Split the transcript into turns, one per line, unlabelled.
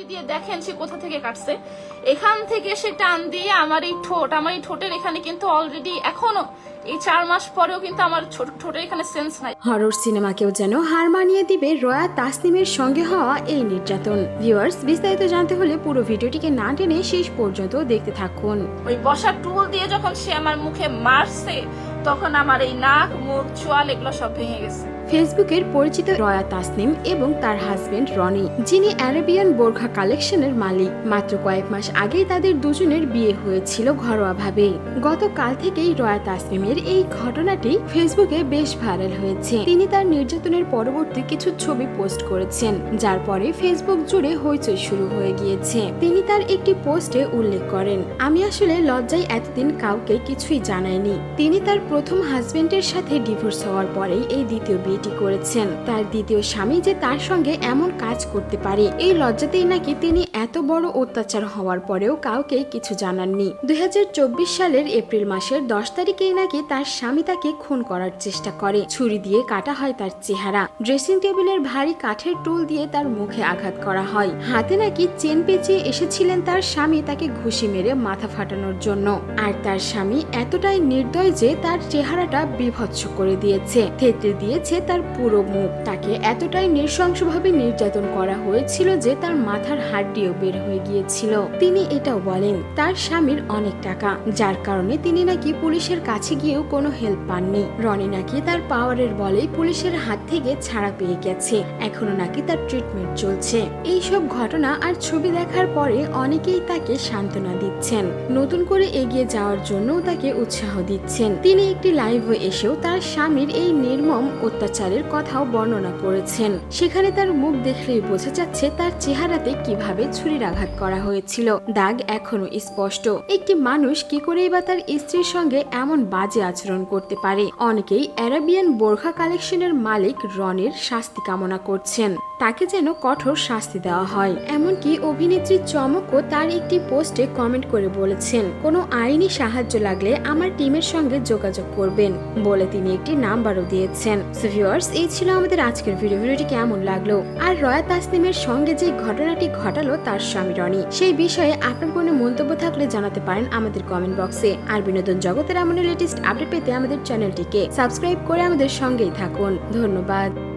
ছুরি দিয়ে দেখেন সে কোথা থেকে কাটছে। এখান থেকে সে টান দিয়ে আমার এই ঠোঁট আমার এই ঠোঁটের এখানে কিন্তু অলরেডি এখনও এই চার মাস পরেও কিন্তু আমার ছোট- ঠোঁটের এখানে সেন্স নাই।
হরর সিনেমাকেও যেন হার মানিয়ে দিবে রয়া তাসনিমের সঙ্গে হওয়া এই নির্যাতন। ভিউয়ার্স বিস্তারিত জানতে হলে পুরো ভিডিওটিকে না টেনে শেষ পর্যন্ত দেখতে থাকুন।
ওই বসার টুল দিয়ে যখন সে আমার মুখে মারছে তখন আমার এই নাক মুখ চোয়াল এগুলো সব ভেঙে গেছে।
ফেসবুকের পরিচিত রয়া তাসনিম এবং তার হাজবেন্ড রনি, যিনি অ্যারাবিয়ান বোরখা কালেকশনের মালিক। মাত্র কয়েক মাস আগেই তাদের দুজনের বিয়ে হয়েছিল ঘরোয়াভাবে। গতকাল থেকেই রয়া তাসনিমের এই ঘটনাটি ফেসবুকে বেশ ভাইরাল হয়েছে। তিনি তার নির্যাতনের পরবর্তী কিছু ছবি পোস্ট করেছেন, যার পরে ফেসবুক জুড়ে হইচই শুরু হয়ে গিয়েছে। তিনি তার একটি পোস্টে উল্লেখ করেন, আমি আসলে লজ্জায় এতদিন কাউকে কিছুই জানাইনি। তিনি তার প্রথম হাজবেন্ডের সাথে ডিভোর্স হওয়ার পরেই এই দ্বিতীয় বিয়েটি করেছেন। তার দ্বিতীয় স্বামী যে তার সঙ্গে এমন কাজ করতে পারে, এই লজ্জাতেই নাকি তিনি এত বড় অত্যাচার হওয়ার পরেও কাউকে কিছু জানাননি। দুই হাজার চব্বিশ সালের এপ্রিল মাসের দশ তারিখেই নাকি তার স্বামী তাকে খুন করার চেষ্টা করে। ছুরি দিয়ে কাটা হয় তার চেহারা। ড্রেসিং টেবিলের ভারী কাঠের টুল দিয়ে তার মুখে আঘাত করা হয়। হাতে নাকি চেন পেঁচিয়ে এসেছিলেন তার স্বামী তাকে ঘুষি মেরে মাথা ফাটানোর জন্য। আর তার স্বামী এতটাই নির্দয় যে তার চেহারাটা বিভৎস করে দিয়েছে। থেতলে দিয়েছে তার পুরো মুখ। তাকে এতটাই নৃশংসভাবে নির্যাতন করা হয়েছিল যে তার মাথার হাড্ডিও বের হয়ে গিয়েছিল। তিনি এটাও বলেন, তার স্বামীর অনেক টাকা, যার কারণে তিনি নাকি পুলিশের কাছে গিয়েও কোনো হেল্প পাননি। রনি নাকি তার পাওয়ারের বলেই পুলিশের হাত থেকে ছাড়া পেয়ে গেছে। এখনও নাকি তার ট্রিটমেন্ট চলছে। এইসব ঘটনা আর ছবি দেখার পরে অনেকেই তাকে সান্ত্বনা দিচ্ছেন। নতুন করে এগিয়ে যাওয়ার জন্য তাকে উৎসাহ দিচ্ছেন। তিনি একটি লাইভে এসেও তার স্বামীর এই নির্মম অত্যাচারের কথাও বর্ণনা করেছেন। সেখানে তার মুখ দেখলেই বোঝা যাচ্ছে তার চেহারাতে কীভাবে ছুরির আঘাত করা হয়েছিল। দাগ এখনও স্পষ্ট। একটি মানুষ কি করেই বা তার স্ত্রীর সঙ্গে এমন বাজে আচরণ করতে পারে? অনেকেই অ্যারাবিয়ান বোরখা কালেকশনের মালিক রনের শাস্তি কামনা করছেন। তাকে যেন কঠোর শাস্তি দেওয়া হয়। এমনকি অভিনেত্রী চমকও তার একটি পোস্টে কমেন্ট করে বলেছেন, কোনো আইনি সাহায্য লাগলে আমার টিমের সঙ্গে যোগাযোগ করবেন বলে তিনি একটি নাম্বারও দিয়েছেন। Viewers, এই ছিল আমাদের আজকের ভিডিও ভিডিওটি কেমন লাগল? আর রয়া তাসনিমের সঙ্গে যে ঘটনাটি ঘটালো তার স্বামী রনি সেই বিষয়ে আপনার কোনো মন্তব্য থাকলে জানাতে পারেন আমাদের কমেন্ট বক্সে আর বিনোদন জগতের এমন লেটেস্ট আপডেট পেতে আমাদের চ্যানেলটিকে সাবস্ক্রাইব করে আমাদের সঙ্গেই থাকুন। ধন্যবাদ।